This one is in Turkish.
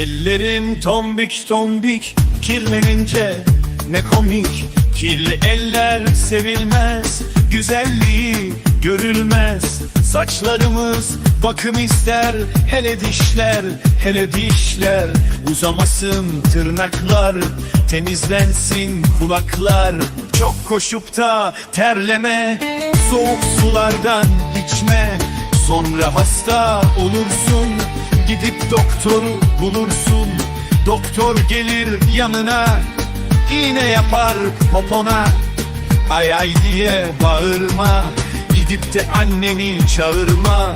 Dişlerim tombik tombik kirlenince ne komik. Kirli eller sevilmez güzelliği görülmez. Saçlarımız bakım ister hele dişler hele dişler. Uzamasın tırnaklar temizlensin kulaklar. Çok koşup da terleme soğuk sulardan içme. Sonra hasta olursun Gidip doktoru bulursun. Doktor gelir yanına iğne yapar popona. Ay ay diye bağırma Gidip de anneni çağırma